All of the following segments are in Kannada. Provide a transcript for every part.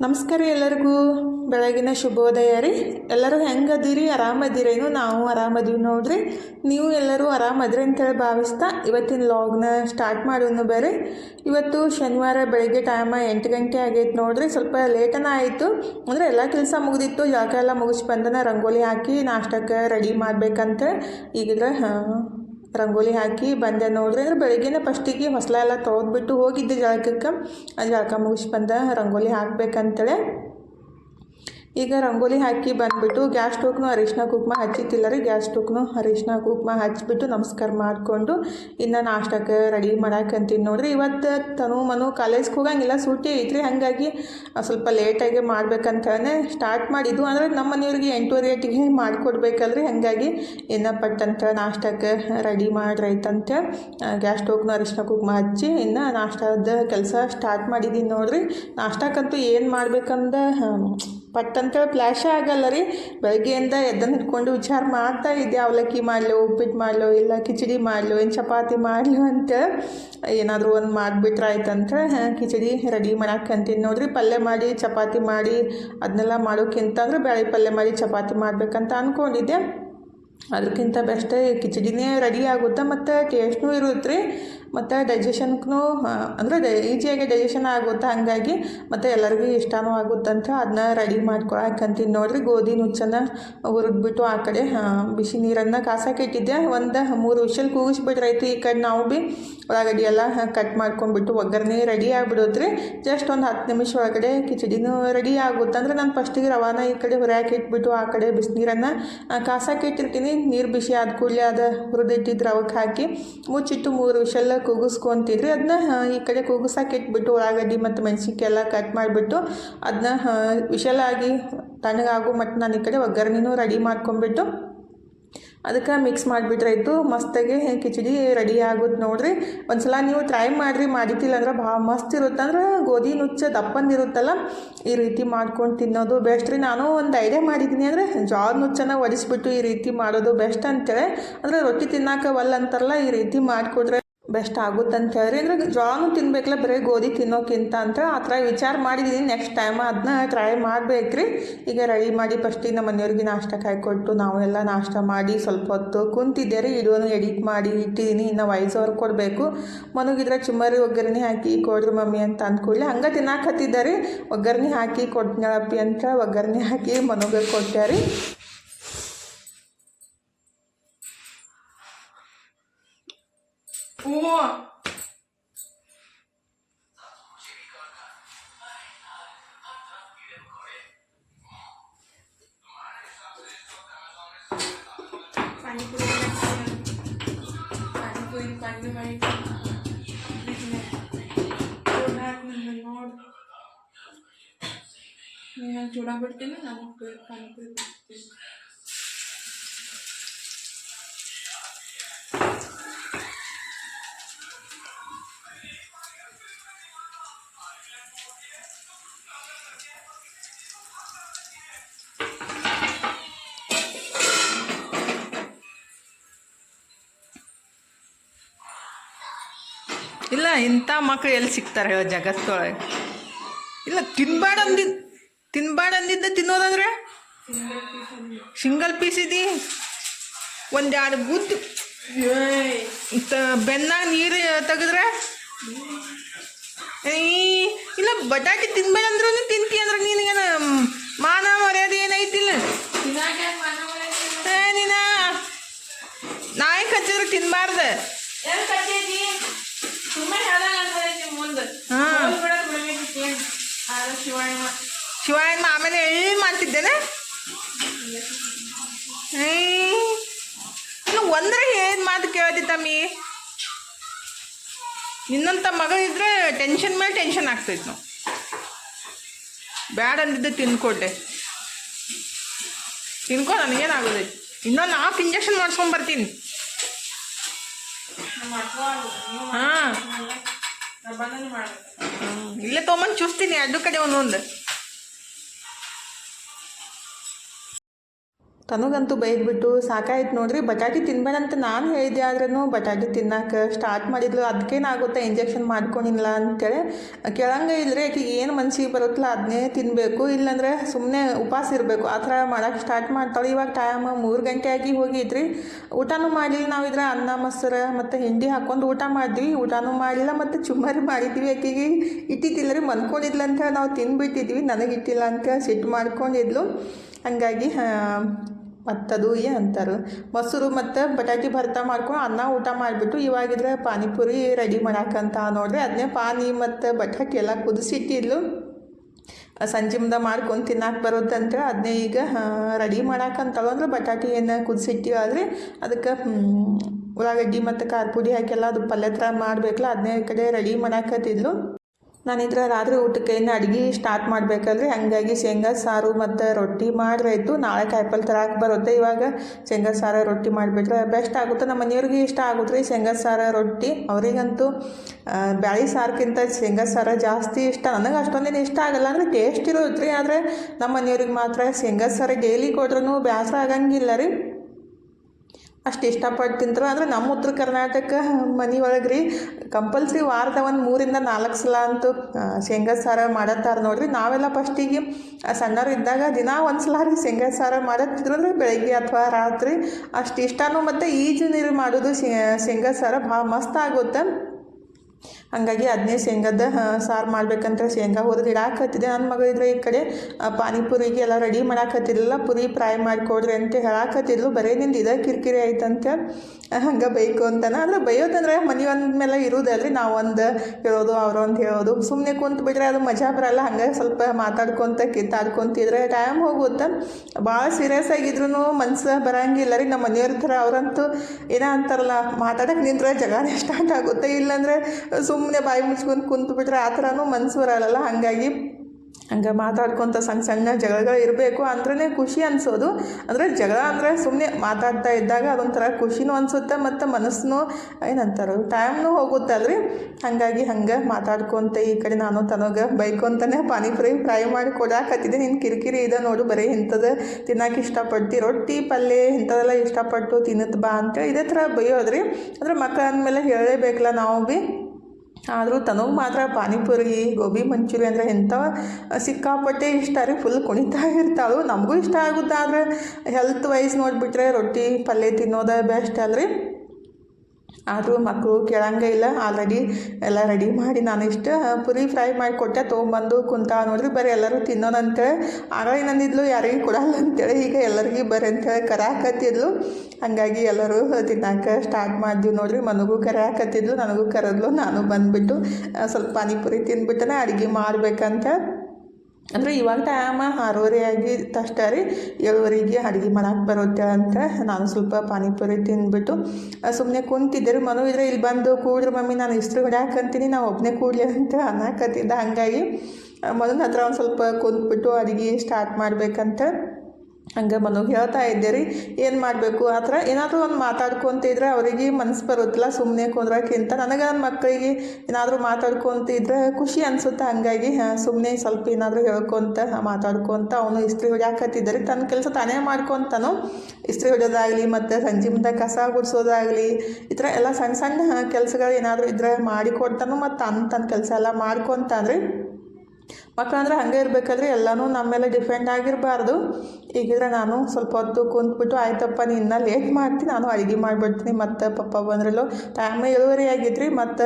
ನಮಸ್ಕಾರ ಎಲ್ಲರಿಗೂ. ಬೆಳಗಿನ ಶುಭೋದಯ ರೀ. ಎಲ್ಲರೂ ಹೆಂಗದಿರಿ ಆರಾಮದಿರೇನು ನಾವು ಆರಾಮದೀವಿ ನೋಡ್ರಿ. ನೀವು ಎಲ್ಲರೂ ಆರಾಮದ್ರಿ ಅಂತೇಳಿ ಭಾವಿಸ್ತಾ ಇವತ್ತಿನ ಲಾಗ್ನ ಸ್ಟಾರ್ಟ್ ಮಾಡೋನು ಬೇರೆ ಇವತ್ತು ಶನಿವಾರ ಬೆಳಗ್ಗೆ ಟೈಮ ಎಂಟು ಗಂಟೆ ಆಗೈತೆ ನೋಡ್ರಿ. ಸ್ವಲ್ಪ ಲೇಟನ ಆಯಿತು. ಅಂದರೆ ಎಲ್ಲ ಕೆಲಸ ಮುಗಿದಿತ್ತು. ಜಾಗ ಎಲ್ಲ ಮುಗಿಸಿ ಬಂದನ ರಂಗೋಲಿ ಹಾಕಿ ನಾಷ್ಟಕ್ಕೆ ರೆಡಿ ಮಾಡಬೇಕಂತ ಈಗಿದ್ರೆ ರಂಗೋಲಿ ಹಾಕಿ ಬಂದೆ ನೋಡ್ರಿ. ಅಂದ್ರೆ ಬೆಳಗ್ಗೆನೇ ಫಸ್ಟಿಗೆ ಹೊಸಲ ಎಲ್ಲ ತೊಗೊಂಡ್ಬಿಟ್ಟು ಹೋಗಿದ್ದೆ ಜಳಕಕ್ಕೆ ಜಳಕ ಮುಗಿಸಿ ಬಂದ ರಂಗೋಲಿ ಹಾಕ್ಬೇಕಂತೇಳಿ. ಈಗ ರಂಗೋಲಿ ಹಾಕಿ ಬಂದ್ಬಿಟ್ಟು ಗ್ಯಾಸ್ ಸ್ಟೋಕ್ನು ಅರಿಶಿನ ಕುಕ್ಮ ಹಚ್ಚಿತ್ತಿಲ್ಲ ರೀ. ಗ್ಯಾಸ್ ಸ್ಟೋಕ್ನು ಅರಿಶಿನ ಕುಕ್ಮ ಹಚ್ಚಿಬಿಟ್ಟು ನಮಸ್ಕಾರ ಮಾಡಿಕೊಂಡು ಇನ್ನು ನಾಷ್ಟಕ್ಕೆ ರೆಡಿ ಮಾಡಾಕಂತೀನಿ ನೋಡ್ರಿ. ಇವತ್ತು ತನು ಮನು ಕಾಲೇಜ್ಗೆ ಹೋಗಂಗಿಲ್ಲ, ಸೂಟಿ ಐತ್ರಿ. ಹಾಗಾಗಿ ಸ್ವಲ್ಪ ಲೇಟಾಗಿ ಮಾಡ್ಬೇಕಂತೇಳಿ ಸ್ಟಾರ್ಟ್ ಮಾಡಿದ್ದು ಅಂದರೆ ನಮ್ಮ ಮನೆಯವ್ರಿಗೆ ಎಂಟೂವರೆ ಏಟಿಗೆ ಮಾಡಿಕೊಡ್ಬೇಕಲ್ರಿ. ಹಾಗಾಗಿ ಇನ್ನು ನಾಷ್ಟಕ್ಕೆ ರೆಡಿ ಮಾಡ್ರೈತಂತ ಗ್ಯಾಸ್ ಸ್ಟೋಕ್ನು ಅರಿಶಿನ ಕುಕ್ಮ ಹಚ್ಚಿ ಇನ್ನು ನಾಷ್ಟದ ಕೆಲಸ ಸ್ಟಾರ್ಟ್ ಮಾಡಿದ್ದೀನಿ ನೋಡ್ರಿ. ನಾಷ್ಟಕ್ಕಂತೂ ಏನು ಮಾಡ್ಬೇಕಂದ ಹ್ಮ್, ಪಟ್ ಅಂತೇಳಿ ಫ್ಲ್ಯಾಶೇ ಆಗಲ್ಲ ರೀ. ಬೆಳಗ್ಗೆಯಿಂದ ಎದ್ದನ್ನು ಹಿಡ್ಕೊಂಡು ವಿಚಾರ ಮಾಡ್ತಾ ಇದ್ದೆ. ಅವಲಕ್ಕಿ ಮಾಡಲು ಉಪ್ಪಿಟ್ಟು ಮಾಡಲು ಇಲ್ಲ ಕಿಚಡಿ ಮಾಡಲು ಏನು ಚಪಾತಿ ಮಾಡಲು ಅಂತ ಏನಾದರೂ ಒಂದು ಮಾಡಿಬಿಟ್ರೆ ಆಯ್ತಂತ ಕಿಚಡಿ ರೆಡಿ ಮಾಡಾಕಂತೀನಿ ನೋಡ್ರಿ ಪಲ್ಯ ಮಾಡಿ ಚಪಾತಿ ಮಾಡಿ ಅದನ್ನೆಲ್ಲ ಮಾಡೋಕ್ಕಿಂತ ಅಂದರೆ ಬೇಳೆ ಪಲ್ಯ ಮಾಡಿ ಚಪಾತಿ ಮಾಡಬೇಕಂತ ಅಂದ್ಕೊಂಡಿದ್ದೆ ಅದಕ್ಕಿಂತ ಬೆಸ್ಟೇ ಕಿಚಡಿನೇ ರೆಡಿ ಆಗುತ್ತೆ. ಮತ್ತು ಟೇಸ್ಟ್ನೂ ಇರುತ್ತೆ ರೀ. ಮತ್ತು ಡೈಜೆಷನ್ಗೂ ಅಂದರೆ ಡೈ ಈಜಿಯಾಗಿ ಡೈಜೆಷನ್ ಆಗುತ್ತೆ ಹಾಗಾಗಿ ಮತ್ತು ಎಲ್ಲರಿಗೂ ಇಷ್ಟನೂ ಆಗುತ್ತಂತ. ಅದನ್ನ ರೆಡಿ ಮಾಡ್ಕೊಳಕಂತೀನಿ ನೋಡಿರಿ ಗೋಧಿ, ನುಚ್ಚನ್ನು ಹುರಿದ್ಬಿಟ್ಟು ಆ ಕಡೆ ಬಿಸಿ ನೀರನ್ನು ಕಾಸಕ್ಕೆ ಇಟ್ಟಿದ್ದೆ. ಒಂದು ಮೂರು ವಿಷಲ್ ಕೂಗಿಸ್ಬಿಟ್ರಾಯ್ತು ಈ ಕಡೆ ನಾವು ಭೀ ಒಳಗಡೆ ಎಲ್ಲ ಕಟ್ ಮಾಡ್ಕೊಂಡ್ಬಿಟ್ಟು ಒಗ್ಗರಣೆ ರೆಡಿ ಆಗ್ಬಿಡೋದ್ರಿ ಜಸ್ಟ್ ಒಂದು ಹತ್ತು ನಿಮಿಷ ಒಳಗಡೆ ಕಿಚಡಿನೂ ರೆಡಿ ಆಗುತ್ತೆ. ಅಂದರೆ ನಾನು ಫಸ್ಟಿಗೆ ರವಾನ ಈ ಕಡೆ ಹುರಿಯಾಕೆ ಇಟ್ಬಿಟ್ಟು ಆ ಕಡೆ ಬಿಸಿನೀರನ್ನು ಕಾಸಕ್ಕೆ ಇಟ್ಟಿರ್ತೀನಿ. ನೀರು ಬಿಸಿ ಆದ ಕೂಡಲೇ ಅದು ಹುರಿದಿಟ್ಟಿದ್ದು ಅವಕ್ಕೆ ಹಾಕಿ ಮುಚ್ಚಿಟ್ಟು ಮೂರು ವಿಷಲ್ ಕೂಗಿಸ್ಕೊಂತಿದ್ರಿ ಅದನ್ನ ಈ ಕಡೆ ಕೂಗಿಸಕ್ಕೆ ಇಟ್ಬಿಟ್ಟು ಉಳ್ಳಾಗಡ್ಡಿ ಮತ್ತು ಮೆಣಸಿನ್ಕಾಯಿ ಎಲ್ಲ ಕಟ್ ಮಾಡಿಬಿಟ್ಟು ಅದನ್ನ ವಿಶಲಾಗಿ ತಣ್ಣಗಾಗೋ ಮಟ್ಟ ನಾನು ಈ ಕಡೆ ಒಗ್ಗರಣೆನೂ ರೆಡಿ ಮಾಡ್ಕೊಂಬಿಟ್ಟು ಅದಕ್ಕೆ ಮಿಕ್ಸ್ ಮಾಡಿಬಿಟ್ರಾಯ್ತು ಮಸ್ತಾಗಿ ಕಿಚಡಿ ರೆಡಿ ಆಗುತ್ತೆ ನೋಡ್ರಿ. ಒಂದ್ಸಲ ನೀವು ಟ್ರೈ ಮಾಡಿರಿ. ಮಾಡಿತಿಲ್ಲ ಅಂದ್ರೆ ಭಾಳ ಮಸ್ತ್ ಇರುತ್ತೆ ಅಂದ್ರೆ ಗೋಧಿ ನುಚ್ಚ ದಪ್ಪಂದಿರುತ್ತಲ್ಲ ಈ ರೀತಿ ಮಾಡ್ಕೊಂಡು ತಿನ್ನೋದು ಬೆಸ್ಟ್ ರೀ. ನಾನು ಒಂದು ಐಡಿಯಾ ಮಾಡಿದ್ದೀನಿ ಅಂದರೆ ಜಾರ್ ನುಚ್ಚನ ಒಡಿಸ್ಬಿಟ್ಟು ಈ ರೀತಿ ಮಾಡೋದು ಬೆಸ್ಟ್ ಅಂತೇಳಿ ಅಂದರೆ ರೊಟ್ಟಿ ತಿನ್ನೋಕೆ ಒಲ್ಲ ಅಂತಾರಲ್ಲ, ಈ ರೀತಿ ಮಾಡಿಕೊಟ್ರೆ ಬೆಸ್ಟ್ ಆಗುತ್ತೆ ಅಂತ ಹೇಳ್ರಿ ಅಂದರೆ ಜ್ವಾನು ತಿನ್ಬೇಕಲ್ಲ, ಬರೀ ಗೋಧಿ ತಿನ್ನೋಕ್ಕಿಂತ ಅಂತ ಆ ಥರ ವಿಚಾರ ಮಾಡಿದ್ದೀನಿ. ನೆಕ್ಸ್ಟ್ ಟೈಮ್ ಅದನ್ನ ಟ್ರೈ ಮಾಡಬೇಕ್ರಿ. ಈಗ ರೆಡಿ ಮಾಡಿ ಫಸ್ಟಿಗೆ ನಮ್ಮ ಮನೆಯವ್ರಿಗೆ ನಾಷ್ಟ ಕಾಯ್ಕೊಟ್ಟು ನಾವೆಲ್ಲ ನಾಷ್ಟ ಮಾಡಿ, ಸ್ವಲ್ಪ ಹೊತ್ತು ಕುಂತಿದ್ದೆ ರೀ ಇಡೋನು ಎಡಿಟ್ ಮಾಡಿ ಇಟ್ಟಿದ್ದೀನಿ. ಇನ್ನು ವಾಯ್ಸ್ ಓವರ್ ಕೊಡಬೇಕು. ಮನಗಿದ್ರೆ ಚುಮ್ಮರಿ ಒಗ್ಗರಣೆ ಹಾಕಿ ಕೊಡ್ರಿ ಮಮ್ಮಿ ಅಂತ ಅಂದ್ಕೊಳ್ಳಿ ಹಂಗೆ ತಿನ್ನಾಕತ್ತಿದ್ದಾರೆ ಒಗ್ಗರಣೆ ಹಾಕಿ ಕೊಡ್ತೀನಳಪ್ಪಿ ಅಂತ ಒಗ್ಗರಣೆ ಹಾಕಿ ಮನಗೆ ಕೊಟ್ಟೆ ರೀ ಹ್ಞೂ ಪಾನಿಪುರಿ ಪಾನಿಪುರಿ ಪಾನಿ ಮಾಡಿ ಇಲ್ಲ ಇಂಥ ಮಕ್ಳು ಎಲ್ಲಿ ಸಿಗ್ತಾರೆ ಹೇಳೋ ಜಗತ್ತೊಳಗೆ? ಇಲ್ಲ ತಿನ್ಬೇಡ ಅಂದಿದ್ದು ತಿನ್ಬೇಡ ಅಂದಿದ್ದ ತಿನ್ನೋದಂದ್ರೆ? ಸಿಂಗಲ್ ಪೀಸ್ ಇದಿ. ಒಂದೆರಡು ಎರಡು ತ- ಬೆನ್ನಾಗ ನೀರು ತೆಗೆದ್ರೆ? ಈ ಇಲ್ಲ ಬಟಾಟೆ ತಿನ್ಬೇಡ ಅಂದ್ರೂ ತಿಂತಿ ಅಂದ್ರೆ ನಿನಗೇನ ಮಾನ ಮರ್ಯಾದೆ ಏನೈತಿಲ್ಲ? ನೀನ? ನಾಯಿ ಕಚ್ಚಿದ್ರೆ ತಿನ್ಬಾರ್ದು. ನಿನ್ನಂಥ ಇದ್ರೆ ಟೆನ್ಷನ್ ಮೇಲೆ ಟೆನ್ಷನ್ ಆಗ್ತೈತೆ ನಾವು. ಬ್ಯಾಡ ಅಂದಿದ್ದೆ ತಿನ್ಕೊಟ್ಟೆ. ತಿನ್ಕೊ ನನಗೇನಾಗೋದೈತಿ ಇನ್ನೊಂದು ನಾಲ್ಕು ಇಂಜೆಕ್ಷನ್ ಮಾಡ್ಸ್ಕೊಂಬರ್ತೀನಿ. ಹಾಂ. ಇಲ್ಲೇ ತೊಗೊಂಬಂದು ಚೂಸ್ತೀನಿ ಎರಡು ಕಡೆ ಒಂದೊಂದು. ತನಗಂತೂ ಬೈದ್ಬಿಟ್ಟು ಸಾಕಾಯ್ತು ನೋಡ್ರಿ, ಬಟಾಟಿ ತಿನ್ಬೇಡಂತ ನಾನು ಹೇಳಿದೆ ಆದ್ರೂ ಬಟಾಟಿ ತಿನ್ನಕ್ಕೆ ಸ್ಟಾರ್ಟ್ ಮಾಡಿದ್ಲು. ಅದಕ್ಕೇನಾಗುತ್ತೆ ಇಂಜೆಕ್ಷನ್ ಮಾಡ್ಕೊಂಡಿಲ್ಲ ಅಂತೇಳಿ ಕೇಳಂಗೆ ಇಲ್ಲರಿ ಆಕೆಗೆ ಏನು ಮನ್ಸಿಗೆ ಬರುತ್ತಲ್ಲ ಅದನ್ನೇ ತಿನ್ನಬೇಕು ಇಲ್ಲಾಂದರೆ ಸುಮ್ಮನೆ ಉಪವಾಸ ಇರಬೇಕು. ಆ ಥರ ಮಾಡೋಕ್ಕೆ ಸ್ಟಾರ್ಟ್ ಮಾಡ್ತಾಳೆ. ಇವಾಗ ಟೈಮ್ ಮೂರು ಗಂಟೆ ಆಗಿ ಹೋಗಿದ್ರಿ. ಊಟನೂ ಮಾಡಿಲ್ಲ ನಾವಿದ್ರೆ ಅನ್ನ, ಮೊಸರು ಮತ್ತು ಹಿಂಡಿ ಹಾಕ್ಕೊಂಡು ಊಟ ಮಾಡಿದ್ವಿ. ಊಟನೂ ಮಾಡಿಲ್ಲ ಮತ್ತು ಚುಮ್ಮರಿ ಮಾಡಿದ್ವಿ ಆಕೆಗೆ. ಇಟ್ಟಿದ್ದಿಲ್ಲ ರೀ ಮನ್ಕೊಂಡಿದ್ಲು ಅಂತ ನಾವು ತಿನ್ಬಿಟ್ಟಿದ್ವಿ. ನನಗೆ ಇಟ್ಟಿಲ್ಲ ಅಂತ ಸಿಟ್ಟು ಮಾಡ್ಕೊಂಡಿದ್ಲು. ಹಂಗಾಗಿ ಮತ್ತದು ಏನು ಅಂತಾರೆ? ಮೊಸರು ಮತ್ತು ಬಟಾಟಿ ಭರ್ತಾ ಮಾಡ್ಕೊಂಡು ಅನ್ನ ಊಟ ಮಾಡಿಬಿಟ್ಟು ಇವಾಗಿದ್ರೆ ಪಾನಿಪುರಿ ರೆಡಿ ಮಾಡಾಕಂತ ನೋಡಿದ್ರೆ ಅದನ್ನೇ ಪಾನಿ ಮತ್ತು ಬಟಾಟಿ ಎಲ್ಲ ಕುದಿಸಿಟ್ಟಿದ್ಲು. ಸಂಜೆ ಮುಂದೆ ಮಾಡ್ಕೊಂಡು ತಿನ್ನಕ್ಕೆ ಬರುತ್ತಂತ ಅದನ್ನೇ ಈಗ ರೆಡಿ ಮಾಡಾಕಂತಲ್ಲ ಅಂದ್ರೆ ಬಟಾಟಿ ಏನು ಆದರೆ ಅದಕ್ಕೆ ಉಳ್ಳಾಗಡ್ಡಿ ಮತ್ತು ಖಾರ ಪುಡಿ ಎಲ್ಲ ಅದು ಪಲ್ಯ ಥರ ಮಾಡಬೇಕಲ್ಲ ಅದನ್ನೇ ಕಡೆ ರೆಡಿ ಮಾಡಾಕತ್ತಿದ್ಲು. ನಾನಿದ್ರೆ ರಾತ್ರಿ ಊಟಕ್ಕೆ ಇನ್ನು ಅಡುಗೆ ಸ್ಟಾರ್ಟ್ ಮಾಡಬೇಕಲ್ರಿ ಹಾಗಾಗಿ ಶೇಂಗಾ, ಸಾರು ಮತ್ತು ರೊಟ್ಟಿ ಮಾಡ್ರಾಯ್ತು ನಾಳೆ ಕಾಯಿಪಲ್ಲೆ ತರಕ್ಕೆ ಬರುತ್ತೆ. ಇವಾಗ ಶೇಂಗಾ, ಸಾರು, ರೊಟ್ಟಿ ಮಾಡಿಬಿಟ್ರೆ ಬೆಸ್ಟ್ ಆಗುತ್ತೆ. ನಮ್ಮ ಮನೆಯವ್ರಿಗೆ ಇಷ್ಟ ಆಗುತ್ತೆ ರೀ ಶೇಂಗಾ, ಸಾರು, ರೊಟ್ಟಿ. ಅವರಿಗಂತೂ ಬ್ಯಾಳಿ ಸಾರ್ಕಿಂತ ಶೇಂಗಾ, ಸಾರು ಜಾಸ್ತಿ ಇಷ್ಟ. ನನಗೆ ಅಷ್ಟೊಂದೇನು ಇಷ್ಟ ಆಗಲ್ಲ. ಅಂದರೆ ಟೇಸ್ಟ್ ಇರುತ್ತೆ ರೀ ಆದರೆ ನಮ್ಮ ಮನೆಯವ್ರಿಗೆ ಮಾತ್ರ ಶೇಂಗಾ, ಸಾರು ಡೈಲಿ ಕೊಟ್ರೂ ಬೇಸರ ಆಗಂಗಿಲ್ಲ ರೀ. ಅಷ್ಟು ಇಷ್ಟಪಟ್ಟು ತಿಂತಾರೆ, ಅಂದರೆ ನಮ್ಮ ಉತ್ತರ ಕರ್ನಾಟಕ ಮನೆ ಒಳಗೆ ರೀ ಕಂಪಲ್ಸರಿ ವಾರದ ಒಂದು ಮೂರಿಂದ ನಾಲ್ಕು ಸಲ ಅಂತೂ ಶೇಂಗಾ ಸಾರ ಮಾಡತ್ತಾರ ನೋಡಿರಿ. ನಾವೆಲ್ಲ ಫಸ್ಟಿಗೆ ಸಣ್ಣವ್ರು ಇದ್ದಾಗ ದಿನ ಒಂದು ಸಲ ರೀ ಶೇಂಗಾ ಸಾರ ಮಾಡತ್ತಿದ್ರು ಅಂದ್ರೆ ಬೆಳಗ್ಗೆ ಅಥವಾ ರಾತ್ರಿ ಅಷ್ಟು ಇಷ್ಟನೂ ಮತ್ತು ಈಜು ನೀರು ಮಾಡೋದು ಶೇಂಗಾ ಸಾರ ಭಾಳ ಮಸ್ತ್ ಆಗುತ್ತೆ. ಹಂಗಾಗಿ ಅದನ್ನೇ ಶೇಂಗದ ಸಾರು ಮಾಡ್ಬೇಕಂತ ಶೇಂಗಾ ಹುರಿದು ಹತ್ತಿದೆ ನನ್ನ ಮಗಳಿದ್ರೆ ಈ ಕಡೆ ಪಾನಿಪುರಿಗೆ ಎಲ್ಲ ರೆಡಿ ಮಾಡಾಕತ್ತಿರಲಿಲ್ಲ. ಪುರಿ ಫ್ರೈ ಮಾಡಿಕೊಡ್ರಿ ಅಂತ ಹೇಳಾಕತ್ತಿದ್ಲು. ಬರೀ ನಿಂದು ಇದೇ ಕಿರಿಕಿರಿ ಆಯ್ತಂತ. ಹಂಗೆ ಬೈಕು ಅಂತಾನೆ. ಅಂದ್ರೆ ಬೈಯೋದಂದ್ರೆ ಮನೆ ಮೇಲೆ ಇರುವುದಲ್ರಿ ನಾವು ಒಂದು ಹೇಳೋದು, ಅವ್ರು ಒಂದು ಹೇಳೋದು. ಸುಮ್ಮನೆ ಕುಂತು ಬಿಟ್ರೆ ಅದು ಮಜಾ ಬರಲ್ಲ. ಹಂಗೆ ಸ್ವಲ್ಪ ಮಾತಾಡ್ಕೊತ ಕಿತ್ತಾಡ್ಕೊಂತಿದ್ರೆ ಟೈಮ್ ಹೋಗುತ್ತೆ. ಭಾಳ ಸೀರಿಯಸ್ ಆಗಿದ್ರು ಮನ್ಸು ಬರಂಗಿಲ್ಲ ರೀ. ನಮ್ಮ ಮನೆಯವ್ರ ಥರ ಅವರಂತೂ ಏನ ಅಂತಾರಲ್ಲ ಮಾತಾಡಕ್ಕೆ ನಿಂತ್ರೆ ಜಗಾನೇ ಸ್ಟಾರ್ಟ್ ಆಗುತ್ತೆ. ಇಲ್ಲಾಂದ್ರೆ ಸುಮ್ಮನೆ ಬಾಯಿ ಮುಚ್ಕೊಂಡು ಕುಂತು ಬಿಟ್ರೆ ಆ ಥರನೂ ಮನಸ್ಸು ಬರಲ್ಲ. ಹಾಗಾಗಿ ಹಂಗೆ ಮಾತಾಡ್ಕೊತ ಸಣ್ಣ ಸಣ್ಣ ಜಗಳಗಳು ಇರಬೇಕು ಅಂದ್ರೇ ಖುಷಿ ಅನಿಸೋದು. ಅಂದರೆ ಜಗಳ ಅಂದರೆ ಸುಮ್ಮನೆ ಮಾತಾಡ್ತಾ ಇದ್ದಾಗ ಅದೊಂಥರ ಖುಷಿನೂ ಅನಿಸುತ್ತೆ ಮತ್ತು ಮನಸ್ಸು ಏನಂತಾರೆ ಟೈಮ್ನೂ ಹೋಗುತ್ತಲ್ರಿ ಹಾಗಾಗಿ ಹಂಗೆ ಮಾತಾಡ್ಕೊತ ಈ ಕಡೆ ನಾನು ತನಗೆ ಬೈಕೊಂತಾನೆ ಪಾನಿಪುರಿ ಫ್ರೈ ಮಾಡಿ ಕೊಡಾಕತ್ತಿದ್ದೆ. ನಿನ್ನ ಕಿರಿಕಿರಿ ಇದೆ ನೋಡು, ಬರೀ ಇಂಥದ್ದು ತಿನ್ನಕ್ಕೆ ಇಷ್ಟಪಡ್ತಿ ರೊಟ್ಟಿ ಪಲ್ಯ ಇಂಥದೆಲ್ಲ ಇಷ್ಟಪಟ್ಟು ತಿನ್ನತ್ ಬಾ ಅಂತೇಳಿ ಇದೇ ಥರ ಬೈಯೋದ್ರಿ. ಅಂದರೆ ಮಕ್ಕಳ ಅಂದಮೇಲೆ ಹೇಳಲೇಬೇಕಲ್ಲ ನಾವು ಭೀ ಆದರೂ ತನಗೆ ಮಾತ್ರ ಪಾನಿಪುರಿ, ಗೋಬಿ ಮಂಚೂರಿ ಅಂದರೆ ಎಂಥವ ಸಿಕ್ಕಾಪಟ್ಟೆ ಇಷ್ಟ ರೀ. ಫುಲ್ ಕುಣಿತಾ ಇರ್ತಾಳು. ನಮಗೂ ಇಷ್ಟ ಆಗುತ್ತೆ ಆದರೆ ಹೆಲ್ತ್ ವೈಸ್ ನೋಡಿಬಿಟ್ರೆ ರೊಟ್ಟಿ ಪಲ್ಯ ತಿನ್ನೋದೇ ಬೆಸ್ಟ್ ಅಲ್ರಿ. ಆದರೂ ಮಕ್ಕಳು ಕೇಳಂಗೆ ಇಲ್ಲ. ಆಲ್ರೆಡಿ ಎಲ್ಲ ರೆಡಿ ಮಾಡಿ ನಾನು ಇಷ್ಟು ಪುರಿ ಫ್ರೈ ಮಾಡಿ ಕೊಟ್ಟೆ ತೊಗೊಂಬಂದು ಕುಂತ ನೋಡ್ರಿ ಬರೀ ಎಲ್ಲರೂ ತಿನ್ನೋದಂತೇಳಿ ಆಗಲೇ ನಂದಿದ್ಲು, ಯಾರಿಗೂ ಕೊಡಲ್ಲ ಅಂತೇಳಿ ಈಗ ಎಲ್ಲರಿಗೂ ಬರೀ ಅಂತೇಳಿ ಕರಾಕತ್ತಿದ್ಲು ಹಾಗಾಗಿ ಎಲ್ಲರೂ ತಿನ್ನಕ್ಕೆ ಸ್ಟಾರ್ಟ್ ಮಾಡಿದ್ವಿ ನೋಡ್ರಿ. ಮನಗೂ ಕರೆಯಾಕತ್ತಿದ್ಲು ನನಗೂ ಕರೆದ್ಲು. ನಾನು ಬಂದುಬಿಟ್ಟು ಸ್ವಲ್ಪ ಪಾನಿಪುರಿ ತಿಂದ್ಬಿಟ್ಟನೆ ಅಡುಗೆ ಮಾಡ್ಬೇಕಂತ. ಅಂದರೆ ಇವಾಗ ಟೈಮ ಆರೂವರೆ ಆಗಿ ತಷ್ಟ ರೀ. ಏಳುವರೆಗೆ ಅಡುಗೆ ಮಾಡಕ್ಕೆ ಬರುತ್ತೆ ಅಂತ ನಾನು ಸ್ವಲ್ಪ ಪಾನಿಪುರಿ ತಿಂದ್ಬಿಟ್ಟು ಸುಮ್ಮನೆ ಕುಂತಿದ್ದೆ ರೀ. ಮನು ಇದ್ರೆ ಇಲ್ಲಿ ಬಂದು ಕೂಡ್ರಿ, ಮಮ್ಮಿ, ನಾನು ಇಸ್ತ್ರಿ ಹೊಡ್ಯಾಕಂತೀನಿ ನಾವು ಒಬ್ಬನೇ ಕೂಡಲಿ ಅಂತ ಅನ್ನಕತ್ತಿದ್ದ ಹಾಗಾಗಿ ಮನನ ಹತ್ರ ಒಂದು ಸ್ವಲ್ಪ ಕುಂತ್ಬಿಟ್ಟು ಅಡುಗೆ ಸ್ಟಾರ್ಟ್ ಮಾಡ್ಬೇಕಂತ ಹಂಗೆ ಮನೋಗೆ ಹೇಳ್ತಾ ಇದ್ದೆ ರೀ, ಏನು ಮಾಡಬೇಕು? ಆ ಥರ ಏನಾದರೂ ಒಂದು ಮಾತಾಡ್ಕೊತಿದ್ರೆ ಅವರಿಗೆ ಮನಸ್ಸು ಬರುತ್ತಲ್ಲ ಸುಮ್ಮನೆ ಕುಂದ್ರಕ್ಕಿಂತ. ನನಗೆ ನನ್ನ ಮಕ್ಕಳಿಗೆ ಏನಾದರೂ ಮಾತಾಡ್ಕೊತಿದ್ರೆ ಖುಷಿ ಅನಿಸುತ್ತೆ ಹಂಗಾಗಿ ಸುಮ್ಮನೆ ಸ್ವಲ್ಪ ಏನಾದರೂ ಹೇಳ್ಕೊತ ಮಾತಾಡ್ಕೊತ ಅವನು ಇಸ್ತ್ರಿ ಹೊಡ್ಯಾಕತ್ತಿದ್ದೆ ರೀ. ತನ್ನ ಕೆಲಸ ತಾನೇ ಮಾಡ್ಕೊತಾನು. ಇಸ್ತ್ರಿ ಹೊಡೋದಾಗಲಿ ಮತ್ತು ಸಂಜೆ ಮುಂದೆ ಕಸ ಗುಡಿಸೋದಾಗಲಿ, ಈ ಥರ ಎಲ್ಲ ಸಣ್ಣ ಸಣ್ಣ ಕೆಲಸಗಳು ಏನಾದರೂ ಇದ್ರೆ ಮಾಡಿಕೊಡ್ತಾನು ಮತ್ತು ತನ್ನ ತನ್ನ ಕೆಲಸ ಎಲ್ಲ ಮಾಡ್ಕೊತಾನ್ರಿ ಅಂದರೆ ಹಂಗೆ ಇರಬೇಕಾದ್ರೆ ಎಲ್ಲನೂ ನಮ್ಮ ಮೇಲೆ ಡಿಪೆಂಡ್ ಆಗಿರಬಾರ್ದು. ಈಗಿದ್ರೆ ನಾನು ಸ್ವಲ್ಪ ಹೊತ್ತು ಕುಂತ್ಬಿಟ್ಟು, ಆಯ್ತಪ್ಪ ನೀ ಇನ್ನೂ ಲೇಟ್ ಮಾಡ್ತೀನಿ ನಾನು ಅಡುಗೆ ಮಾಡಿಬಿಡ್ತೀನಿ. ಮತ್ತು ಪಪ್ಪ ಬಂದ್ರಲ್ಲೋ, ಟೈಮ್ ಇಳುವರಿ ಆಗಿದ್ರಿ ಮತ್ತು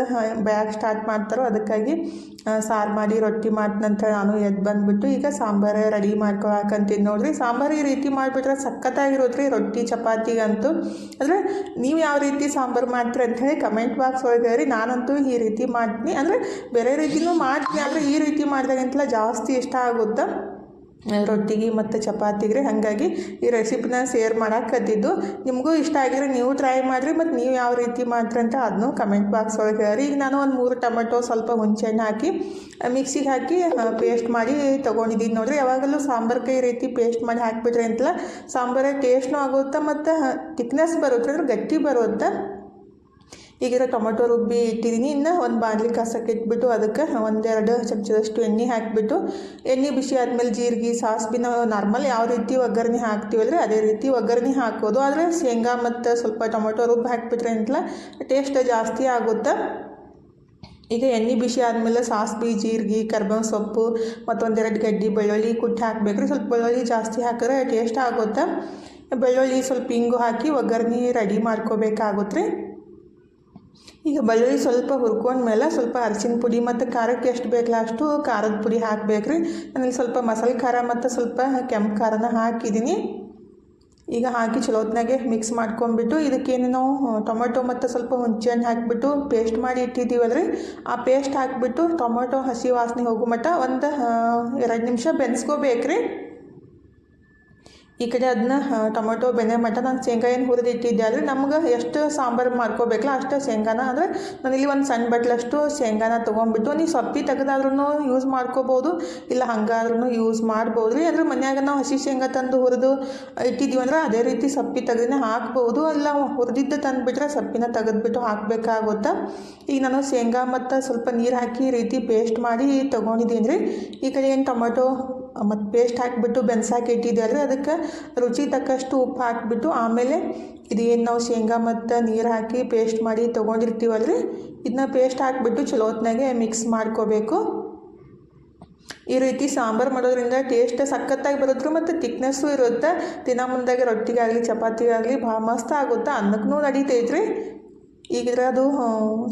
ಬ್ಯಾಗ್ ಸ್ಟಾರ್ಟ್ ಮಾಡ್ತಾರೋ, ಅದಕ್ಕಾಗಿ ಸಾರು ಮಾಡಿ, ರೊಟ್ಟಿ ಮಾಡ್ತಂತ ನಾನು ಎದ್ದು ಬಂದುಬಿಟ್ಟು, ಈಗ ಸಾಂಬಾರು ರೆಡಿ ಮಾಡ್ಕೊಳಕಂತೀನಿ ನೋಡ್ರಿ. ಸಾಂಬಾರು ಈ ರೀತಿ ಮಾಡಿಬಿಟ್ರೆ ಸಖತ್ತಾಗಿರೋದ್ರಿ, ರೊಟ್ಟಿ, ಚಪಾತಿಗಂತೂ. ಅಂದರೆ ನೀವು ಯಾವ ರೀತಿ ಸಾಂಬಾರು ಮಾಡ್ತೀರಿ ಹೇಳಿ ಕಮೆಂಟ್ ಬಾಕ್ಸ್ ಒಳಗೆ ರೀ ನಾನಂತೂ ಈ ರೀತಿ ಮಾಡ್ತೀನಿ. ಅಂದರೆ ಬೇರೆ ರೀತಿನೂ ಮಾಡ್ತೀನಿ, ಆದರೆ ಈ ರೀತಿ ಮಾಡಿದಾಗಂತಲ ಜಾಸ್ತಿ ಇಷ್ಟ ಆಗುತ್ತೆ? ರೊಟ್ಟಿಗೆ ಮತ್ತು ಚಪಾತಿಗೆ ಹಾಗಾಗಿ ಈ ರೆಸಿಪಿನ ಶೇರ್ ಮಾಡಾಕತ್ತಿದ್ದು ನಿಮಗೂ ಇಷ್ಟ ಆಗಿದ್ರೆ ನೀವು ಟ್ರೈ ಮಾಡಿರಿ, ಮತ್ತು ನೀವು ಯಾವ ರೀತಿ ಮಾಡ್ರಿ ಅಂತ ಅದನ್ನು ಕಮೆಂಟ್ ಬಾಕ್ಸ್ ಒಳಗೆ ಹೇಳ್ರಿ ಈಗ ನಾನು ಒಂದು ಮೂರು ಟೊಮೆಟೊ ಸ್ವಲ್ಪ ಹುಣಸೆಹಣ್ಣು ಹಾಕಿ ಮಿಕ್ಸಿಗೆ ಹಾಕಿ ಪೇಸ್ಟ್ ಮಾಡಿ ತೊಗೊಂಡಿದ್ದೀನಿ ನೋಡಿರಿ. ಯಾವಾಗಲೂ ಸಾಂಬಾರ್ಗೆ ಈ ರೀತಿ ಪೇಸ್ಟ್ ಮಾಡಿ ಹಾಕಿಬಿಟ್ರಿ ಅಂತಲ್ಲ ಸಾಂಬಾರೇ ಟೇಸ್ಟ್ನೂ ಆಗುತ್ತೆ, ಮತ್ತು ತಿಕ್ನೆಸ್ ಬರುತ್ತೆ, ಅಂದ್ರೆ ಗಟ್ಟಿ ಬರುತ್ತೆ? ಈಗಿರೋ ಟೊಮೆಟೊ ರುಬ್ಬಿ ಇಟ್ಟಿದ್ದೀನಿ. ಇನ್ನು ಒಂದು ಬಾಣಲಿ ಕಸಕ್ಕೆ ಇಟ್ಬಿಟ್ಟು ಅದಕ್ಕೆ ಒಂದೆರಡು ಚಮಚದಷ್ಟು ಎಣ್ಣೆ ಹಾಕಿಬಿಟ್ಟು, ಎಣ್ಣೆ ಬಿಸಿ ಆದಮೇಲೆ ಜೀರಿಗೆ ಸಾಸ್ಬಿ ನಾವು ನಾರ್ಮಲ್ ಯಾವ ರೀತಿ ಒಗ್ಗರಣೆ ಹಾಕ್ತೀವಲ್ರಿ ಅದೇ ರೀತಿ ಒಗ್ಗರಣೆ ಹಾಕೋದು. ಆದರೆ ಶೇಂಗಾ ಮತ್ತು ಸ್ವಲ್ಪ ಟೊಮೊಟೊ ರುಬ್ಬಿ ಹಾಕಿಬಿಟ್ರೆ ಅಂತಲ್ಲ ಟೇಸ್ಟ್ ಜಾಸ್ತಿ ಆಗುತ್ತೆ? ಈಗ ಎಣ್ಣೆ ಬಿಸಿ ಆದಮೇಲೆ ಸಾಸ್ಬಿ, ಜೀರಿಗೆ ಕರ್ಬೇವು ಸೊಪ್ಪು ಮತ್ತೊಂದೆರಡು ಗಡ್ಡಿ ಬೆಳ್ಳುಳ್ಳಿ ಕುಟ್ಟಿ ಹಾಕಬೇಕ್ರಿ. ಸ್ವಲ್ಪ ಬೆಳ್ಳುಳ್ಳಿ ಜಾಸ್ತಿ ಹಾಕಿದ್ರೆ ಟೇಸ್ಟ್ ಆಗುತ್ತೆ? ಬೆಳ್ಳುಳ್ಳಿ ಸ್ವಲ್ಪ ಹಿಂಗು ಹಾಕಿ ಒಗ್ಗರಣೆ ರೆಡಿ ಮಾಡ್ಕೋಬೇಕಾಗುತ್ತೆ ರೀ ಈಗ ಬೆಳ್ಳುಳ್ಳಿ ಸ್ವಲ್ಪ ಹುರ್ಕೊಂಡ್ಮೇಲೆ ಸ್ವಲ್ಪ ಅರಿಶಿನ ಪುಡಿ ಮತ್ತು ಖಾರಕ್ಕೆ ಎಷ್ಟು ಬೇಕಲ್ಲ ಅಷ್ಟು ಖಾರದ ಪುಡಿ ಹಾಕಬೇಕು ರೀ ನಾನಿಲ್ಲಿ ಸ್ವಲ್ಪ ಮಸಾಲೆ ಖಾರ ಮತ್ತು ಸ್ವಲ್ಪ ಕೆಂಪು ಖಾರನ ಹಾಕಿದ್ದೀನಿ. ಈಗ ಹಾಕಿ ಚಲೋತ್ನಾಗೆ ಮಿಕ್ಸ್ ಮಾಡ್ಕೊಂಬಿಟ್ಟು ಇದಕ್ಕೇನು ನಾವು ಟೊಮೆಟೊ ಮತ್ತು ಸ್ವಲ್ಪ ಹುಣ್ಚೆಹಣ್ಣು ಹಾಕಿಬಿಟ್ಟು ಪೇಸ್ಟ್ ಮಾಡಿ ಇಟ್ಟಿದ್ದೀವಲ್ರಿ. ಆ ಪೇಸ್ಟ್ ಹಾಕಿಬಿಟ್ಟು ಟೊಮೆಟೊ ಹಸಿ ವಾಸನೆ ಹೋಗೋ ಮಟ್ಟ ಒಂದು ಎರಡು ನಿಮಿಷ ಬೆನ್ಸ್ಕೋಬೇಕ್ರಿ. ಈ ಕಡೆ ಅದನ್ನ ಟೊಮೆಟೊ ಬೆನೆ ಮಟ್ಟ ನಾನು ಶೇಂಗಾ ಏನು ಹುರಿದಿಟ್ಟಿದ್ದೆ ಅಲ್ರಿ ನಮ್ಗೆ ಎಷ್ಟು ಸಾಂಬಾರು ಮಾಡ್ಕೋಬೇಕಲ್ಲ ಅಷ್ಟು ಶೇಂಗಾನ. ಅಂದರೆ ಇಲ್ಲಿ ಒಂದು ಸಣ್ಣ ಬಟ್ಲಷ್ಟು ಶೇಂಗಾನ ತೊಗೊಂಡ್ಬಿಟ್ಟು ನೀವು ಸೊಪ್ಪಿ ತೆಗೆದಾದ್ರೂ ಯೂಸ್ ಮಾಡ್ಕೋಬೋದು, ಇಲ್ಲ ಹಂಗಾದ್ರೂ ಯೂಸ್ ಮಾಡ್ಬೋದು ರೀ. ಅಂದ್ರೆ ಮನ್ಯಾಗ ನಾವು ಹಸಿ ಶೇಂಗಾ ತಂದು ಹುರಿದು ಇಟ್ಟಿದ್ದೀವಿ ಅಂದ್ರೆ ಅದೇ ರೀತಿ ಸಪ್ಪಿ ತೆಗೆದೇ ಹಾಕ್ಬೋದು. ಇಲ್ಲ ಹುರಿದಿದ್ದು ತಂದುಬಿಟ್ರೆ ಸಪ್ಪಿನ ತೆಗೆದ್ಬಿಟ್ಟು ಹಾಕಬೇಕಾಗುತ್ತೆ. ಈಗ ನಾನು ಶೇಂಗಾ ಮತ್ತು ಸ್ವಲ್ಪ ನೀರು ಹಾಕಿ ರೀತಿ ಪೇಸ್ಟ್ ಮಾಡಿ ತೊಗೊಂಡಿದ್ದೀನಿ ರೀ ಈ ಕಡೆ ಏನು ಟೊಮೆಟೊ ಮತ್ತು ಪೇಸ್ಟ್ ಹಾಕಿಬಿಟ್ಟು ಬೆನ್ಸಾಕಿ ಇಟ್ಟಿದ್ದಾರೆ ಅದಕ್ಕೆ ರುಚಿ ತಕ್ಕಷ್ಟು ಉಪ್ಪು ಹಾಕಿಬಿಟ್ಟು ಆಮೇಲೆ ಇದೇನು ನಾವು ಶೇಂಗಾ ಮತ್ತು ನೀರು ಹಾಕಿ ಪೇಸ್ಟ್ ಮಾಡಿ ತೊಗೊಂಡಿರ್ತೀವಲ್ರಿ ಇದನ್ನ ಪೇಸ್ಟ್ ಹಾಕಿಬಿಟ್ಟು ಚಲೋ ಹೊತ್ನಾಗೆ ಮಿಕ್ಸ್ ಮಾಡ್ಕೋಬೇಕು. ಈ ರೀತಿ ಸಾಂಬಾರು ಮಾಡೋದ್ರಿಂದ ಟೇಸ್ಟ್ ಸಖತ್ತಾಗಿ ಬರುತ್ತೆ ಮತ್ತು ತಿಕ್ನೆಸ್ಸು ಇರುತ್ತೆ, ದಿನ ಮುಂದಾಗೆ ರೊಟ್ಟಿಗಾಗಲಿ, ಚಪಾತಿಗಾಗಲಿ ಭಾಳ ಮಸ್ತ್ ಆಗುತ್ತೆ ಅನ್ನಕ್ಕೂ ನಡೀತೈತ್ರಿ. ಈಗಿದ್ರೆ ಅದು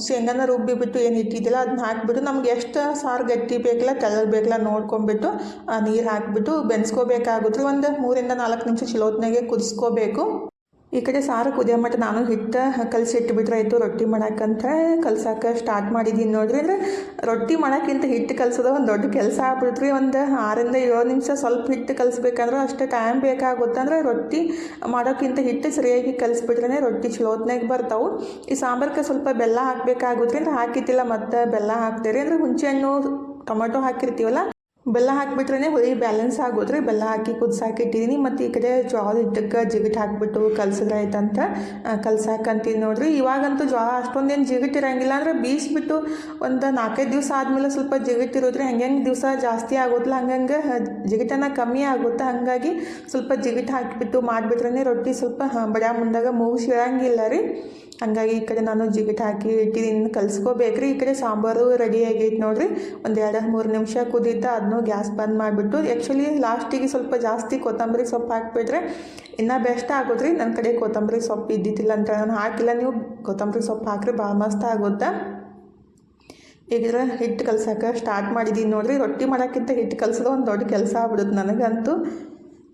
ಶೇಂಗಾನ ರುಬ್ಬಿಬಿಟ್ಟು ಏನು ಇಟ್ಟಿದ್ದಿಲ್ಲ ಅದನ್ನ ಹಾಕಿಬಿಟ್ಟು ನಮ್ಗೆ ಎಷ್ಟು ಸಾರು ಗಟ್ಟಿ ಬೇಕಲ್ಲ ಕಲರ್ ಬೇಕಲ್ಲ ನೋಡ್ಕೊಂಬಿಟ್ಟು ಆ ನೀರು ಹಾಕಿಬಿಟ್ಟು ಬೆನ್ಸ್ಕೋಬೇಕಾಗುತ್ತೆ. ಒಂದು ಮೂರಿಂದ ನಾಲ್ಕು ನಿಮಿಷ ಚಲೋತ್ನಾಗೆ ಕುದಿಸ್ಕೋಬೇಕು. ಈ ಕಡೆ ಸಾರು ಕುದಿಯೋ ಮಟ್ಟ ನಾನು ಹಿಟ್ಟು ಕಲಸಿ ಆಯಿತು, ರೊಟ್ಟಿ ಮಾಡೋಕ್ಕಂತ ಕಲ್ಸಕ್ಕೆ ಸ್ಟಾರ್ಟ್ ಮಾಡಿದ್ದೀನಿ ನೋಡ್ರಿ. ಅಂದರೆ ರೊಟ್ಟಿ ಮಾಡೋಕ್ಕಿಂತ ಹಿಟ್ಟು ಕಲಸೋದು ಒಂದು ದೊಡ್ಡ ಕೆಲಸ ಆಗ್ಬಿಡ್ತ್ರಿ ಒಂದು ಆರಿಂದ ಏಳು ನಿಮಿಷ ಸ್ವಲ್ಪ ಹಿಟ್ಟು ಕಲಿಸ್ಬೇಕಂದ್ರೆ ಅಷ್ಟು ಟೈಮ್ ಬೇಕಾಗುತ್ತೆ. ಅಂದರೆ ರೊಟ್ಟಿ ಮಾಡೋಕ್ಕಿಂತ ಹಿಟ್ಟು ಸರಿಯಾಗಿ ಕಲಿಸ್ಬಿಟ್ರೆ ರೊಟ್ಟಿ ಚಲೋತ್ನಾಗ ಬರ್ತಾವೆ. ಈ ಸಾಂಬಾರ್ಗೆ ಸ್ವಲ್ಪ ಬೆಲ್ಲ ಹಾಕಬೇಕಾಗುತ್ತೆ. ಅಂದ್ರೆ ಹಾಕಿದ್ದಿಲ್ಲ ಮತ್ತು ಬೆಲ್ಲ ಹಾಕ್ತೀರಿ. ಅಂದರೆ ಹುಂಚೆಹಣ್ಣು ಟೊಮೆಟೊ ಹಾಕಿರ್ತೀವಲ್ಲ ಬೆಲ್ಲ ಹಾಕಿಬಿಟ್ರೆ ಹುಳಿ ಬ್ಯಾಲೆನ್ಸ್ ಆಗೋದ್ರಿ ಬೆಲ್ಲ ಹಾಕಿ ಕುದಿಸಾಕಿಟ್ಟಿದ್ದೀನಿ ಮತ್ತು ಈ ಕಡೆ ಜೋಳದ ಹಿಟ್ಟಕ್ಕೆ ಜಿಗಿಟ್ ಹಾಕಿಬಿಟ್ಟು ಕಲ್ಸಿದ್ರೆ ಆಯ್ತಂತ ಕಲ್ಸಾಕಂತೀನಿ ನೋಡ್ರಿ. ಇವಾಗಂತೂ ಜೋಳ ಅಷ್ಟೊಂದೇನು ಜಿಗಟ್ ಇರಂಗಿಲ್ಲ ಅಂದ್ರೆ ಬೀಸ್ಬಿಟ್ಟು ಒಂದು ನಾಲ್ಕೈದು ದಿವಸ ಆದಮೇಲೆ ಸ್ವಲ್ಪ ಜಿಗಿಟ್ ಇರೋದ್ರಿ ಹಂಗೆ ದಿವಸ ಜಾಸ್ತಿ ಆಗೋದಿಲ್ಲ. ಹಂಗಂಗೆ ಜಿಗಿಟನ ಕಮ್ಮಿ ಆಗುತ್ತೆ. ಹಾಗಾಗಿ ಸ್ವಲ್ಪ ಜಿಗಿಟ್ ಹಾಕಿಬಿಟ್ಟು ಮಾಡಿಬಿಟ್ರೆ ರೊಟ್ಟಿ ಸ್ವಲ್ಪ ಬಡ ಮುಂದಾಗ ಮೂಗಿಸಿ ಇಳಂಗಿಲ್ಲ ರೀ. ಹಂಗಾಗಿ ಈ ಕಡೆ ನಾನು ಜಿಗಿಟ್ ಹಾಕಿ ಇಟ್ಟಿದ್ದೀನಿ. ಕಲ್ಸ್ಕೋಬೇಕ್ರಿ. ಈ ಕಡೆ ಸಾಂಬಾರು ರೆಡಿ ಆಗೈತೆ ನೋಡಿರಿ. ಒಂದು ಎರಡು ಮೂರು ನಿಮಿಷ ಕುದೀತ ಅದನ್ನು ಗ್ಯಾಸ್ ಬಂದ್ ಮಾಡಿಬಿಟ್ಟು ಆ್ಯಕ್ಚುಲಿ ಲಾಸ್ಟಿಗೆ ಸ್ವಲ್ಪ ಜಾಸ್ತಿ ಕೊತ್ತಂಬರಿ ಸೊಪ್ಪು ಹಾಕಿಬಿಟ್ರೆ ಇನ್ನೂ ಬೆಸ್ಟ್ ಆಗೋದ್ರಿ. ನನ್ನ ಕಡೆ ಕೊತ್ತಂಬರಿ ಸೊಪ್ಪು ಇದ್ದಿದ್ದಿಲ್ಲ ಅಂತ ನಾನು ಹಾಕಿಲ್ಲ. ನೀವು ಕೊತ್ತಂಬರಿ ಸೊಪ್ಪು ಹಾಕ್ರಿ. ಭಾಳ ಮಸ್ತ್ ಆಗುತ್ತೆ. ಈಗಿದ್ರೆ ಹಿಟ್ಟು ಕಲ್ಸೋಕೆ ಸ್ಟಾರ್ಟ್ ಮಾಡಿದ್ದೀನಿ ನೋಡಿರಿ. ರೊಟ್ಟಿ ಮಾಡೋಕ್ಕಿಂತ ಹಿಟ್ಟು ಕಲಿಸೋದು ಒಂದು ದೊಡ್ಡ ಕೆಲಸ ಆಗ್ಬಿಡುತ್ತೆ ನನಗಂತೂ.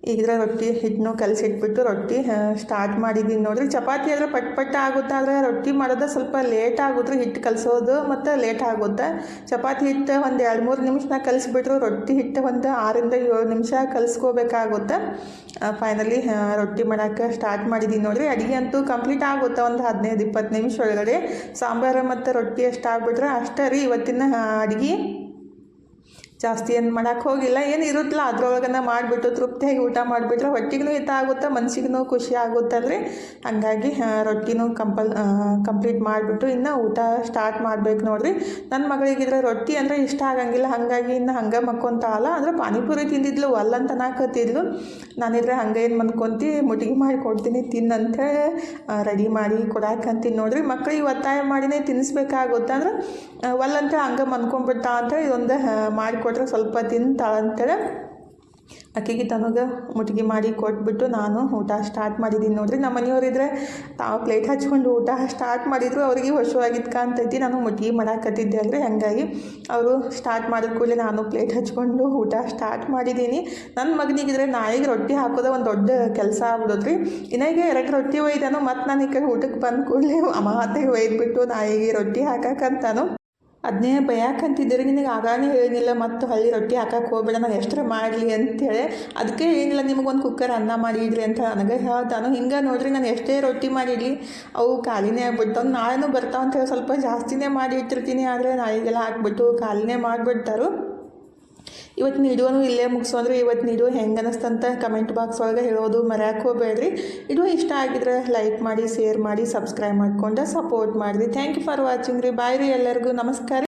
ಈಗಿದ್ರೆ ರೊಟ್ಟಿ ಹಿಟ್ಟನ್ನು ಕಲಸಿಟ್ಬಿಟ್ಟು ರೊಟ್ಟಿ ಸ್ಟಾರ್ಟ್ ಮಾಡಿದ್ದೀನಿ ನೋಡಿರಿ. ಚಪಾತಿ ಆದರೆ ಪಟ್ ಪಟ್ಟ ಆಗುತ್ತೆ ಆದರೆ ರೊಟ್ಟಿ ಮಾಡೋದು ಸ್ವಲ್ಪ ಲೇಟ್ ಆಗುತ್ತೆ ಹಿಟ್ಟು ಕಲಸೋದು ಮತ್ತು ಲೇಟ್ ಆಗುತ್ತೆ. ಚಪಾತಿ ಹಿಟ್ಟು ಒಂದು ಎರಡು ಮೂರು ನಿಮಿಷನಾಗ ಕಲಿಸ್ಬಿಟ್ರು, ರೊಟ್ಟಿ ಹಿಟ್ಟು ಒಂದು ಆರಿಂದ ಏಳು ನಿಮಿಷ ಕಲಿಸ್ಕೋಬೇಕಾಗುತ್ತೆ. ಫೈನಲಿ ರೊಟ್ಟಿ ಮಾಡೋಕ್ಕೆ ಸ್ಟಾರ್ಟ್ ಮಾಡಿದ್ದೀನಿ ನೋಡಿರಿ. ಅಡುಗೆ ಅಂತೂ ಕಂಪ್ಲೀಟ್ ಆಗುತ್ತೆ, ಒಂದು ಹದಿನೈದು ಇಪ್ಪತ್ತು ನಿಮಿಷ ಒಳಗಡೆ. ಸಾಂಬಾರು ಮತ್ತು ರೊಟ್ಟಿ ಎಷ್ಟಾಗ್ಬಿಟ್ರೆ ಅಷ್ಟೇ ರೀ, ಇವತ್ತಿನ ಅಡುಗೆ. ಜಾಸ್ತಿ ಏನು ಮಾಡೋಕ್ಕೆ ಹೋಗಿಲ್ಲ. ಏನು ಇರುತ್ತಲ್ಲ, ಅದ್ರೊಳಗನ ಮಾಡಿಬಿಟ್ಟು ತೃಪ್ತಿಯಾಗಿ ಊಟ ಮಾಡಿಬಿಟ್ರೆ ಹೊಟ್ಟಿಗೂ ಹಿತ ಆಗುತ್ತೆ, ಮನ್ಸಿಗೂ ಖುಷಿ ಆಗುತ್ತಲ್ರಿ ಹಾಗಾಗಿ ರೊಟ್ಟಿನೂ ಕಂಪಲ್ ಕಂಪ್ಲೀಟ್ ಮಾಡಿಬಿಟ್ಟು ಇನ್ನು ಊಟ ಸ್ಟಾರ್ಟ್ ಮಾಡಬೇಕು ನೋಡ್ರಿ. ನನ್ನ ಮಗಳಿಗಿದ್ರೆ ರೊಟ್ಟಿ ಅಂದರೆ ಇಷ್ಟ ಆಗಂಗಿಲ್ಲ. ಹಾಗಾಗಿ ಇನ್ನು ಹಂಗೆ ಮಕ್ಕೊಂತಾಳಲ್ಲ ಅಂದರೆ ಪಾನಿಪುರಿ ತಿಂದಿದ್ಲು ಅಲ್ಲಂತ ನಾಕತ್ತಿದ್ಲು ನಾನಿದ್ರೆ ಹಂಗೆ ಏನು ಮನ್ಕೊಂತಿ, ಮುಟಿಗೆ ಮಾಡಿ ಕೊಡ್ತೀನಿ ತಿನ್ನಂತೆ ರೆಡಿ ಮಾಡಿ ಕೊಡಾಕಂತೀನಿ ನೋಡ್ರಿ. ಮಕ್ಕಳಿಗೆ ಒತ್ತಾಯ ಮಾಡಿನೇ ತಿನ್ನಿಸ್ಬೇಕಾಗುತ್ತೆ ಅಂದ್ರೆ ಒಲ್ಲಂತ ಹಂಗೆ ಮನ್ಕೊಂಡ್ಬಿಡ್ತಾ ಅಂತ ಇದೊಂದು ಮಾಡಿಕೊಟ್ರೆ ಸ್ವಲ್ಪ ತಿಂತಾಳಂತೇಳೆ ಅಕ್ಕಿಗೆ ತನಗೆ ಮುಟ್ಗಿ ಮಾಡಿ ಕೊಟ್ಬಿಟ್ಟು ನಾನು ಊಟ ಸ್ಟಾರ್ಟ್ ಮಾಡಿದ್ದೀನಿ ನೋಡ್ರಿ. ನಮ್ಮ ಮನೆಯವರಿದ್ರೆ ತಾವು ಪ್ಲೇಟ್ ಹಚ್ಕೊಂಡು ಊಟ ಸ್ಟಾರ್ಟ್ ಮಾಡಿದ್ರು ಅವರಿಗೆ ಹೊಸವಾಗಿದ್ದು ಕಾಣ್ತೈತಿ. ನಾನು ಮುಟ್ಗಿ ಮಾಡಾಕತ್ತಿದ್ದೆ ಅಲ್ರಿ ಹಾಗಾಗಿ ಅವರು ಸ್ಟಾರ್ಟ್ ಮಾಡಿದ ಕೂಡಲೇ ನಾನು ಪ್ಲೇಟ್ ಹಚ್ಕೊಂಡು ಊಟ ಸ್ಟಾರ್ಟ್ ಮಾಡಿದ್ದೀನಿ. ನನ್ನ ಮಗನಿಗಿದ್ರೆ ನಾಯಿಗೆ ರೊಟ್ಟಿ ಹಾಕೋದೇ ಒಂದು ದೊಡ್ಡ ಕೆಲಸ ಆಗ್ಬಿಡೋದ್ರಿ. ಇನ್ನಾಗೆ ಎರಡು ರೊಟ್ಟಿ ಒಯ್ದಾನು ಮತ್ತು ನಾನು ಈ ಕಡೆ ಊಟಕ್ಕೆ ಬಂದ ಕೂಡಲೇ ಅಮಾತೆಗೆ ಒಯ್ದುಬಿಟ್ಟು ನಾಯಿಗೆ ರೊಟ್ಟಿ ಹಾಕಕ್ಕಂತಾನು ಅದನ್ನೇ ಬೈಯಾಕಂತಿದ್ದೀರಿ, ನಿನಗೆ ಆಗಾನೇ ಹೇಳಿನಿಲ್ಲ ಮತ್ತು ಹಳ್ಳಿ ರೊಟ್ಟಿ ಹಾಕಕ್ಕೆ ಹೋಗ್ಬೇಡ, ನಾನು ಎಷ್ಟರ ಮಾಡಲಿ ಅಂತೇಳಿ ಅದಕ್ಕೆ ಏನಿಲ್ಲ, ನಿಮಗೊಂದು ಕುಕ್ಕರ್ ಅನ್ನ ಮಾಡಿಡ್ರಿ ಅಂತ ನನಗೆ ಹೇಳ್ತಾನು. ಹಿಂಗೆ ನೋಡ್ರಿ, ನಾನು ಎಷ್ಟೇ ರೊಟ್ಟಿ ಮಾಡಿಡಲಿ, ಅವು ಖಾಲಿನೇ ಆಗ್ಬಿಡ್ತಾವೆ. ನಾಳೆನೂ ಬರ್ತಾವ ಅಂತ ಹೇಳಿ ಸ್ವಲ್ಪ ಜಾಸ್ತಿನೇ ಮಾಡಿ ಇಟ್ಟಿರ್ತೀನಿ, ಆದರೆ ನಾಳೆಗೆಲ್ಲ ಹಾಕ್ಬಿಟ್ಟು ಖಾಲಿನೇ ಮಾಡಿಬಿಡ್ತಾರು. ಇವತ್ತಿನ ವಿಡಿಯೋನು ಇಲ್ಲೇ ಮುಗಿಸೋಂದ್ರೆ ಇವತ್ತಿನ ವಿಡಿಯೋ ಹೆಂಗೆ ಅನ್ನಿಸ್ತಂತ ಕಮೆಂಟ್ ಬಾಕ್ಸ್ ಒಳಗೆ ಹೇಳೋದು ಮರ್ಯಾಕೆ ಹೋಗಬೇಡ್ರಿ. ವಿಡಿಯೋ ಇಷ್ಟ ಆಗಿದ್ರೆ ಲೈಕ್ ಮಾಡಿ ಶೇರ್ ಮಾಡಿ ಸಬ್ಸ್ಕ್ರೈಬ್ ಮಾಡ್ಕೊಂಡು ಸಪೋರ್ಟ್ ಮಾಡಿರಿ. ಥ್ಯಾಂಕ್ ಯು ಫಾರ್ ವಾಚಿಂಗ್ ರೀ. ಬಾಯ್ ರೀ ಎಲ್ಲರಿಗೂ. ನಮಸ್ಕಾರ